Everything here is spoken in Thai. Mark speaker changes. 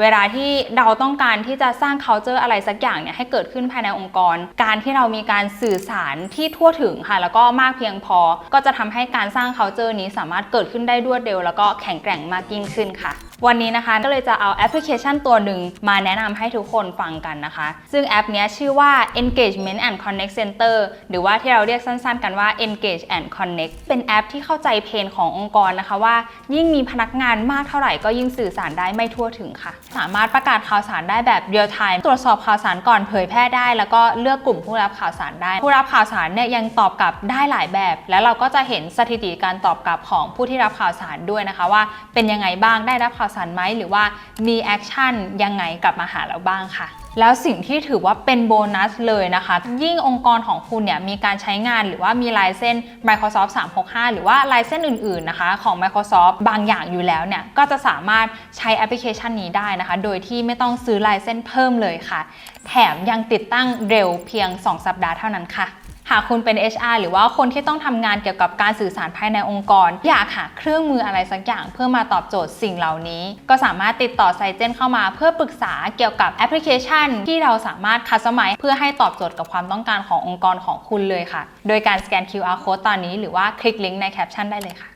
Speaker 1: เวลาที่เราต้องการที่จะสร้าง culture อะไรสักอย่างเนี่ยให้เกิดขึ้นภายในองค์กร การที่เรามีการสื่อสารที่ทั่วถึงค่ะ แล้วก็มากเพียงพอ ก็จะทำให้การสร้าง culture นี้สามารถเกิดขึ้นได้รวดเร็ว แล้วก็แข็งแกร่งมากยิ่งขึ้นค่ะ วันนี้นะคะก็เลยจะเอาแอปพลิเคชันตัวหนึ่งมาแนะนำให้ทุกคนฟังกันนะคะ ซึ่งแอปนี้ชื่อว่า Engagement and Connect Center หรือว่าที่เราเรียกสั้นๆ กันว่า Engage and Connect เป็นแอปที่เข้าใจเพนขององค์กรนะคะว่า ยิ่งมีพนักงานมากเท่าไหร่ก็ยิ่งสื่อสารได้ไม่ทั่วถึงค่ะ สามารถประกาศข่าวสารได้แบบ real time ตรวจสอบข่าวสารก่อนเผยแพร่ได้ แล้วก็เลือกกลุ่มผู้รับข่าวสารได้ ผู้รับข่าวสารเนี่ยยังตอบกลับได้หลายแบบ แล้วเราก็จะเห็นสถิติการตอบกลับของผู้ที่รับข่าวสารด้วยนะคะ ว่าเป็นยังไงบ้างได้รับข่าวสารไหมหรือว่ามีแอคชั่นยังไงกลับมาหาเราบ้างค่ะ แล้วสิ่งที่ถือว่าเป็นโบนัสเลยนะคะ ยิ่งองค์กรของคุณเนี่ยมีการใช้งานหรือว่ามีลายเส้น Microsoft 365 หรือว่าลายเส้นอื่นๆนะคะของ Microsoft บางอย่างอยู่แล้วเนี่ยก็จะสามารถใช้แอปพลิเคชันนี้ได้นะคะ โดยที่ไม่ต้องซื้อลายเส้นเพิ่มเลยค่ะ แถมยังติดตั้งเร็วเพียง 2 สัปดาห์เท่านั้นค่ะ หากคุณเป็น HR หรือว่าคนที่ต้องทำงานเกี่ยวกับการสื่อสารภายในองค์กร อยากหาเครื่องมืออะไรสักอย่างเพื่อมาตอบโจทย์สิ่งเหล่านี้ ก็สามารถติดต่อไซเจนเข้ามาเพื่อปรึกษาเกี่ยวกับแอปพลิเคชัน ที่เราสามารถคัสตอมไมซ์เพื่อให้ตอบโจทย์กับความต้องการขององค์กรของคุณเลยค่ะ โดยการสแกน QR code ตอนนี้หรือว่าคลิกลิงก์ในแคปชั่นได้เลยค่ะ